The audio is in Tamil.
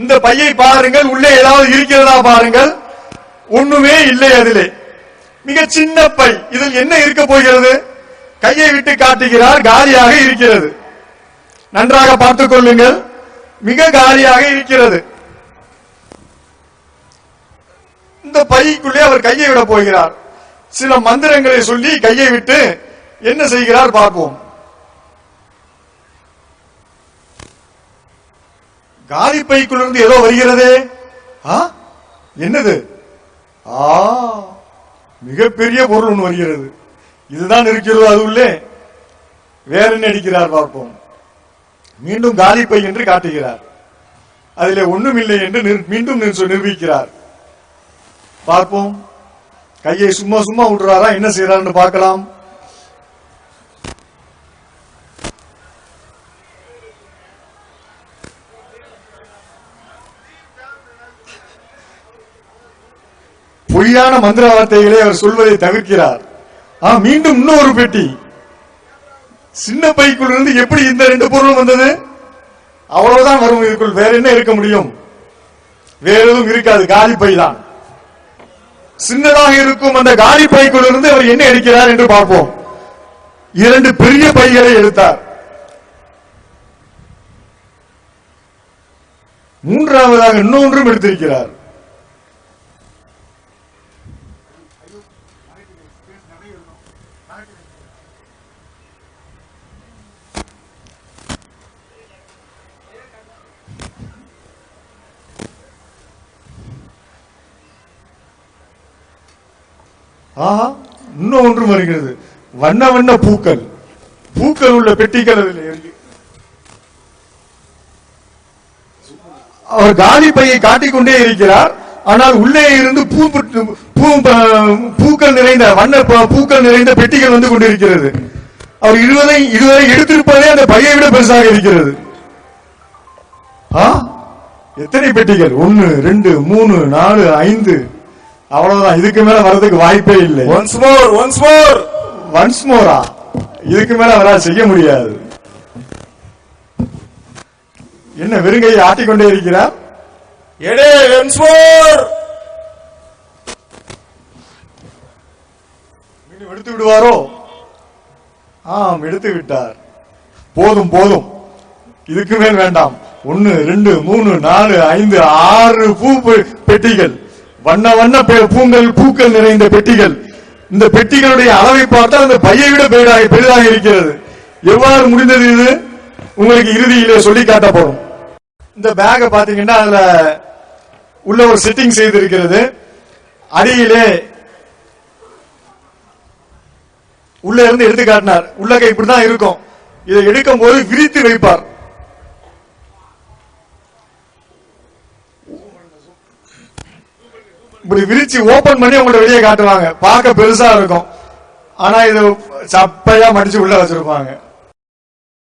இந்த பையை பாருங்கள் உள்ளே ஏதாவது இருக்கிறதா பாருங்கள். ஒண்ணுமே இல்லை அதிலே. மிக சின்ன பை. இதில் என்ன இருக்க போகிறது? கையை விட்டு காட்டுகிறார் காலியாக இருக்கிறது. நன்றாக பார்த்துக் கொள்ளுங்கள். மிக காலியாக இருக்கிறது. இந்த பைக்குள்ளே அவர் கையை விட போகிறார். சில மந்திரங்களை சொல்லி கையை விட்டு என்ன செய்கிறார் பார்ப்போம். காணிப்பைக்குள்ளிருந்து ஏதோ வருகிறதே. ஆ? என்னது? ஆ மிகப்பெரிய பொருள் ஒன்று வருகிறது. இதுதான் இருக்கிறது அது உள்ளே. வேற என்ன அடிக்கிறார் பார்ப்போம். மீண்டும் காலிப்பை என்று காட்டுகிறார். அதிலே ஒன்றும் இல்லை என்று மீண்டும் நிரூபிக்கிறார். பார்ப்போம். கையை சும்மா சும்மா விடுறாரா என்ன செய்யறாருன்னு பார்க்கலாம். பொய்யான மந்திர வார்த்தைகளை அவர் சொல்வதை தவிர்க்கிறார். ஆ மீண்டும் இன்னொரு பெட்டி. சின்ன பைக்குள் இருந்து எப்படி இந்த ரெண்டு பொருளும் வந்தது? அவ்வளவுதான் வரும் இதுக்குள் வேற என்ன இருக்க முடியும்? வேற எதுவும் இருக்காது காலி பை தான். சின்னதாக இருக்கும் அந்த காலி பைக்குள் இருந்து அவர் என்ன எடுக்கிறார் என்று பார்ப்போம். இரண்டு பெரிய பைகளை எடுத்தார். மூன்றாவதாக இன்னொன்றும் எடுத்திருக்கிறார். ஆஹா இன்னும் ஒன்றும் வருகிறது. வண்ண வண்ண பூக்கள். பூக்கள் உள்ள பெட்டிகள் அதில் இருக்கு. அவர் காலி பையை காட்டிக்கொண்டே இருக்கிறார். ஆனால் உள்ளே இருந்து பூ பூக்கள் நிறைந்த வண்ண பூக்கள் நிறைந்த பெட்டிகள் வந்து கொண்டிருக்கிறது. அவர் இதுவரை இதுவரை எடுத்திருப்பதே அந்த பையை விட பெருசாக இருக்கிறது? எத்தனை பெட்டிகள்? ஒன்னு ரெண்டு மூணு நாலு ஐந்து. அவ்வளவுதான். இதுக்கு மேல வர்றதுக்கு வாய்ப்பே இல்லை. Once more once more once மோரா இதுக்கு மேல அவரால் செய்ய முடியாது. என்ன வெறுங்கையை ஆட்டிக்கொண்டே இருக்கிறார்? எடே ஒன்ஸ் எடுத்து விடுவாரோ? ஆம் எடுத்து விட்டார். போதும் போதும். இதுக்கு மேல் வேண்டாம். ஒன்னு ரெண்டு மூணு நாலு ஐந்து ஆறு பூ பெட்டிகள். வண்ண வண்ண பூங்கள் பூக்கள் நிறைந்த பெட்டிகள். இந்த பெட்டிகளுடைய அளவை பார்த்தால் அந்த பையை விட பெரிதாக பெரிதாக இருக்கிறது. எவ்வாறு முடிந்தது இது? உங்களுக்கு இறுதியிலே சொல்லி காட்டப்படும். இந்த பேக பாத்தீங்கன்னா அதுல உள்ள ஒரு செட்டிங் செய்திருக்கிறது. அடியிலே உள்ள இருந்து எடுத்து காட்டினார். உள்ளகை இப்படிதான் இருக்கும். இதை எடுக்கும் போது விரித்து வைப்பார். இப்படி விரிச்சு ஓபன் பண்ணி உங்களை வெளியே காட்டுவாங்க. பார்க்க பெருசா இருக்கும். ஆனா இது சப்பையா மடிச்சு உள்ள வச்சிருப்பாங்க.